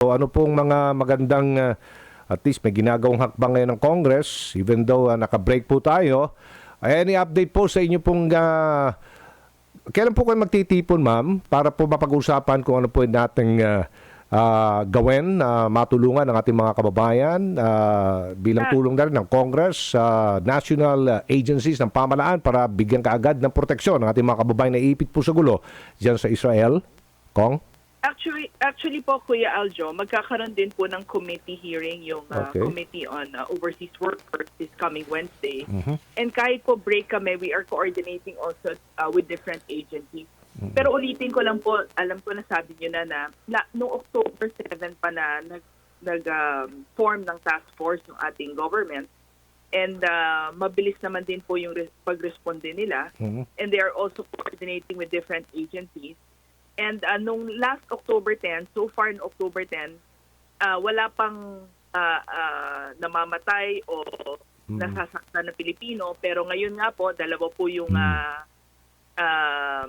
So ano pong mga magandang uh, at least may ginagawang hakbang ngayon ng Congress even though uh, naka-break po tayo. Ay, any update po sa inyo pong uh, kailan po kayo magtitipon ma'am para po mapag-usapan kung ano po yung nating uh, uh, gawin na matulungan ng ating mga kababayan uh, bilang tulong na rin ng Congress, uh, national uh, agencies ng pamalaan para bigyan kaagad ng proteksyon ng ating mga kababayan na iipit po sa gulo dyan sa Israel. Kong? Actually, actually po, Kuya Aljo, magkakaroon din po ng committee hearing yung uh, Okay. Committee on uh, Overseas Workers this coming Wednesday. Mhm. And kahit po break kami, we are coordinating also uh, with different agencies. Pero ulitin ko lang po, alam ko na sabi niyo na na, na noong October 7 pa na nag, nag um, form ng task force ng ating government. And uh, mabilis naman din po yung res- pag-responde nila. Mhm. and they are also coordinating with different agencies. And uh, nung last October 10, so far in October 10, uh, wala pang uh, uh, namamatay o nasasaktan na Pilipino. Pero ngayon nga po, dalawa po yung uh, um,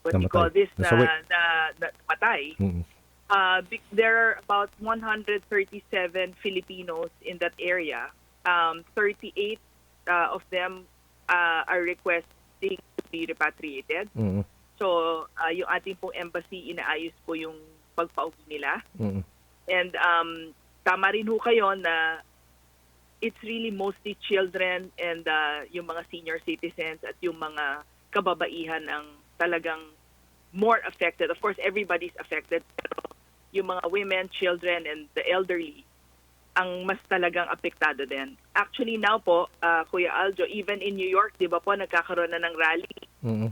what do you call this, na, Nasawi. na, na patay. Mhm. Uh, there are about 137 Filipinos in that area. Um, 38 uh, of them uh, are requesting to be repatriated. Mhm. So, uh, yung ating pong embassy, inaayos po yung pagpauwi nila. Mhm. And um, tama rin ho kayo na it's really mostly children and uh, yung mga senior citizens at yung mga kababaihan ang talagang more affected. Of course, everybody's affected. Pero yung mga women, children, and the elderly, ang mas talagang apektado din. Actually, now po, uh, Kuya Aljo, even in New York, di ba po, nagkakaroon na ng rally Mhm.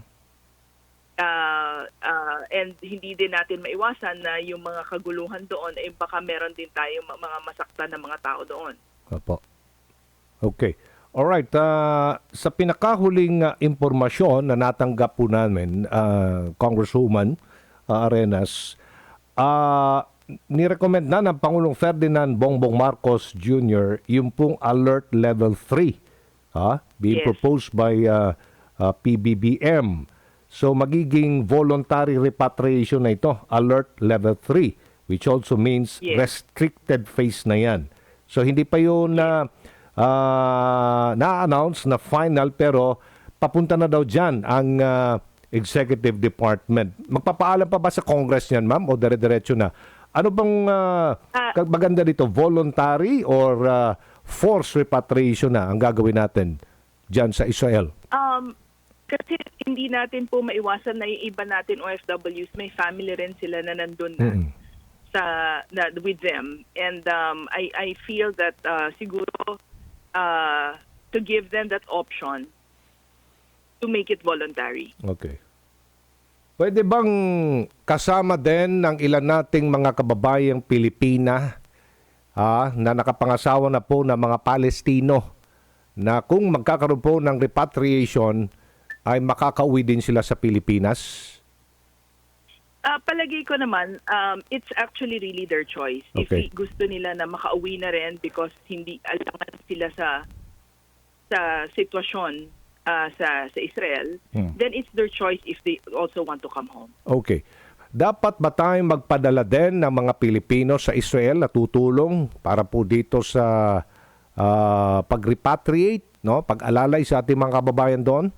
Uh, uh, and hindi din natin maiwasan na yung mga kaguluhan doon ay baka meron din tayong mga masaktan na mga tao doon. Opo. Okay. Alright, uh, sa pinakahuling uh, impormasyon na natanggap po namin, uh, Congresswoman uh, Arenas, uh, nirecommend na ng Pangulong Ferdinand Bongbong Marcos Jr. yung pong Alert Level 3 ha, being Yes. proposed by uh, uh, PBBM. So magiging voluntary repatriation na ito, Alert Level 3, which also means Yes. restricted phase na yan. So hindi pa yun na ah, na-announce na final pero papunta na daw dyan ang ah, executive department. Magpapaalam pa ba sa Congress yan, ma'am? O dire-diretso na? Ano bang Ah. kag- maganda dito? Voluntary or ah, forced repatriation na ang gagawin natin dyan sa Israel? Um, kasi hindi natin po maiwasan na yung iba natin OFWs, may family rin sila na nandun na. Mm-mm. sa na, with them and um, I I feel that uh, siguro uh, to give them that option to make it voluntary. Okay. Pwede bang kasama din ng ilan nating mga kababayang Pilipina ah, na nakapangasawa na po ng mga Palestino na kung magkakaroon po ng repatriation ay makakauwi din sila sa Pilipinas? Uh, palagay ko naman, um, it's actually really their choice. If Okay. i- gusto nila na makauwi na rin because hindi alangan sila sa sa sitwasyon uh, sa sa Israel, Hmm. then it's their choice if they also want to come home. Okay. Dapat ba tayong magpadala din ng mga Pilipino sa Israel na tutulong para po dito sa ah, pag-repatriate, no? pag-alalay sa ating mga kababayan doon?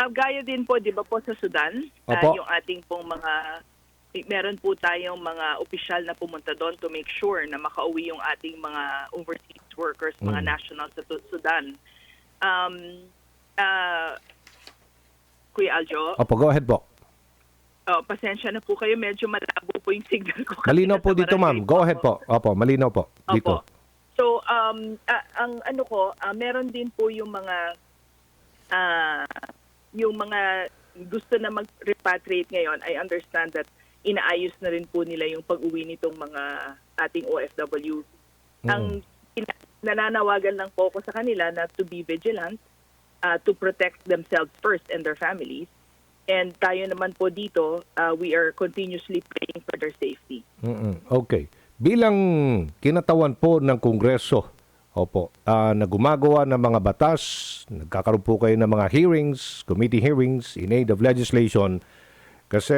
Uh, gaya din po, di ba po sa Sudan, uh, yung ating pong mga, meron po tayong mga opisyal na pumunta doon to make sure na makauwi yung ating mga overseas workers, mga Mm. nationals sa Sudan. Um, uh, Kuya Aljo, Opo, go ahead po. oh, pasensya na po kayo, medyo malabo po yung signal ko. Malinaw po dito, ma'am. Go ahead po. Opo, malinaw po. Dito. Opo. So, um, ah, ang ano ko, ah, meron din po yung mga ah, yung mga gusto na mag-repatriate ngayon, I understand that inaayos na rin po nila yung pag-uwi nitong mga ating OFW. Ang pina- nananawagan lang po ako sa kanila na to be vigilant, ah, to protect themselves first and their families. And tayo naman po dito, ah, we are continuously praying for their safety. Mm-mm. Okay. Bilang kinatawan po ng Kongreso, opo, ah, na gumagawa ng mga batas, nagkakaroon po kayo ng mga hearings, committee hearings in aid of legislation, kasi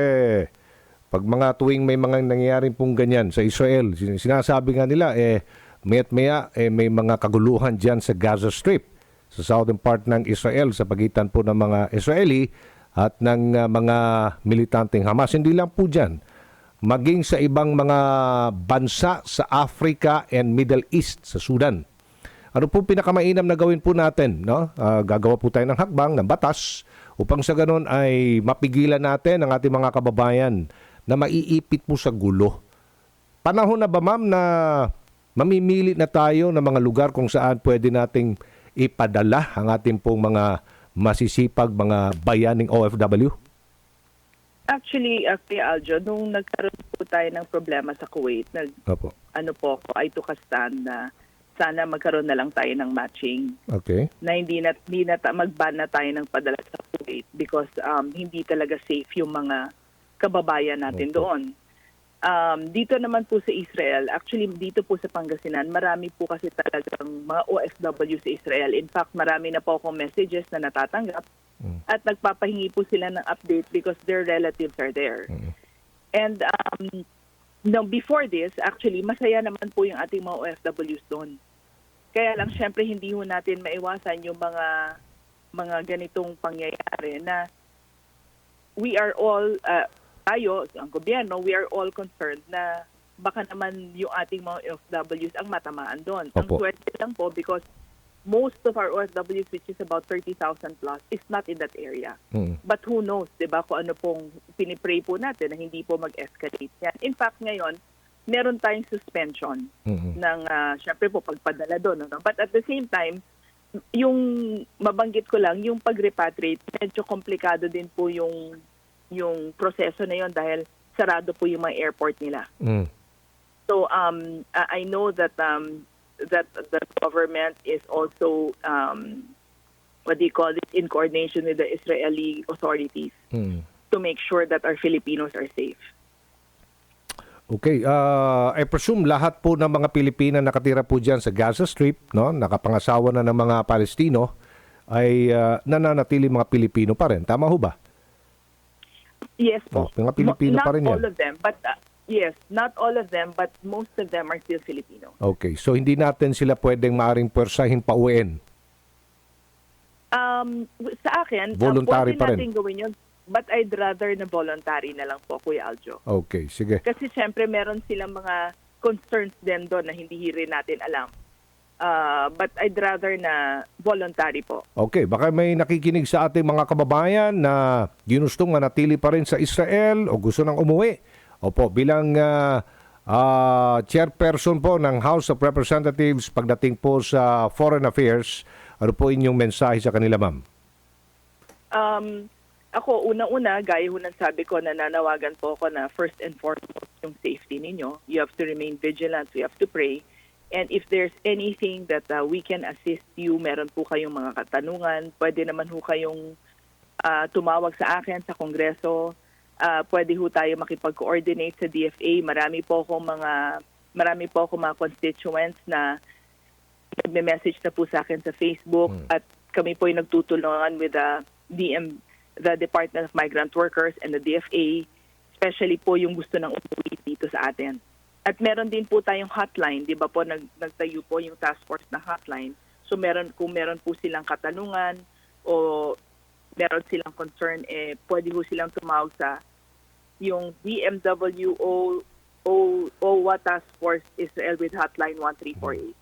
pag mga tuwing may mga nangyayaring pong ganyan sa Israel, sin- sinasabi nga nila, eh, mayat maya, eh, may mga kaguluhan dyan sa Gaza Strip, sa southern part ng Israel, sa pagitan po ng mga Israeli at ng uh, mga militanteng Hamas. Hindi lang po dyan, maging sa ibang mga bansa sa Africa and Middle East, sa Sudan. Ano po pinakamainam na gawin po natin? No? Ah, gagawa po tayo ng hakbang, ng batas, upang sa ganun ay mapigilan natin ang ating mga kababayan na maiipit po sa gulo. Panahon na ba ma'am na mamimili na tayo ng mga lugar kung saan pwede nating ipadala ang ating pong mga masisipag mga bayaning OFW? Actually, uh, Kuya Aljo, nung nagkaroon po tayo ng problema sa Kuwait, nag, Opo. ano po ako, I took a stand na sana magkaroon na lang tayo ng matching Okay. na hindi na, hindi na ta- mag-ban na tayo ng padala sa Kuwait because um, hindi talaga safe yung mga kababayan natin Opo. doon. Um, dito naman po sa Israel, actually dito po sa Pangasinan, marami po kasi talagang mga OFW sa Israel. In fact, marami na po akong messages na natatanggap Mm. at nagpapahingi po sila ng update because their relatives are there. Mm. And um, no, before this, actually, masaya naman po yung ating mga OFWs doon. Kaya lang, syempre, hindi ho natin maiwasan yung mga mga ganitong pangyayari na we are all, uh, tayo, ang gobyerno, we are all concerned na baka naman yung ating mga OFWs ang matamaan doon. Ang swerte lang po because most of our OFWs, which is about 30,000 plus, is not in that area. Mm. But who knows, 'di ba, kung ano pong pinipray po natin na hindi po mag-escalate yan. In fact, ngayon, meron tayong suspension Mm. ng uh, syempre po pagpadala doon, ano? But at the same time, yung mabanggit ko lang, yung pag-repatriate, medyo komplikado din po yung yung proseso na yon dahil sarado po yung mga airport nila. Mm. So um I know that um that the government is also um what do you call it in coordination with the Israeli authorities Mm. to make sure that our Filipinos are safe. Okay, uh, I presume lahat po ng mga Pilipina nakatira po dyan sa Gaza Strip, no, nakapangasawa na ng mga Palestino, ay uh, nananatili mga Pilipino pa rin. Tama ho ba? Yes po. Oh, mga Pilipino not pa rin yan. all of them, but uh, yes, not all of them, but most of them are still Filipino. Okay, so hindi natin sila pwedeng maaring pwersahin pauwiin. Um, w- sa akin, uh, Voluntary pwede pa rin. natin gawin yun, but I'd rather na voluntary na lang po, Kuya Aljo. Okay, sige. Kasi siyempre meron silang mga concerns din doon na hindi rin natin alam. Uh, but I'd rather na voluntary po. Okay, baka may nakikinig sa ating mga kababayan na ginustong manatili pa rin sa Israel o gusto nang umuwi. Opo, bilang ah, ah, chairperson po ng House of Representatives pagdating po sa Foreign Affairs, ano po inyong mensahe sa kanila, ma'am? Um, ako, una-una, gaya ho ng sabi ko, nananawagan po ako na first and foremost yung safety ninyo. You have to remain vigilant. We have to pray. And if there's anything that uh, we can assist you, meron po kayong mga katanungan, pwede naman ho kayong uh, tumawag sa akin sa Kongreso. Uh, pwede ho tayo makipag-coordinate sa DFA. Marami po akong mga marami po akong mga constituents na nagme-message na po sa akin sa Facebook Hmm. at kami po yung nagtutulungan with the DM, the Department of Migrant Workers and the DFA, especially po yung gusto ng umuwi dito sa atin. At meron din po tayong hotline, di ba po, nag, nagtayo po yung task force na hotline. So meron, kung meron po silang katanungan o meron silang concern, eh, pwede po silang tumawag sa yung DMW OWA Task Force Israel with Hotline 1348.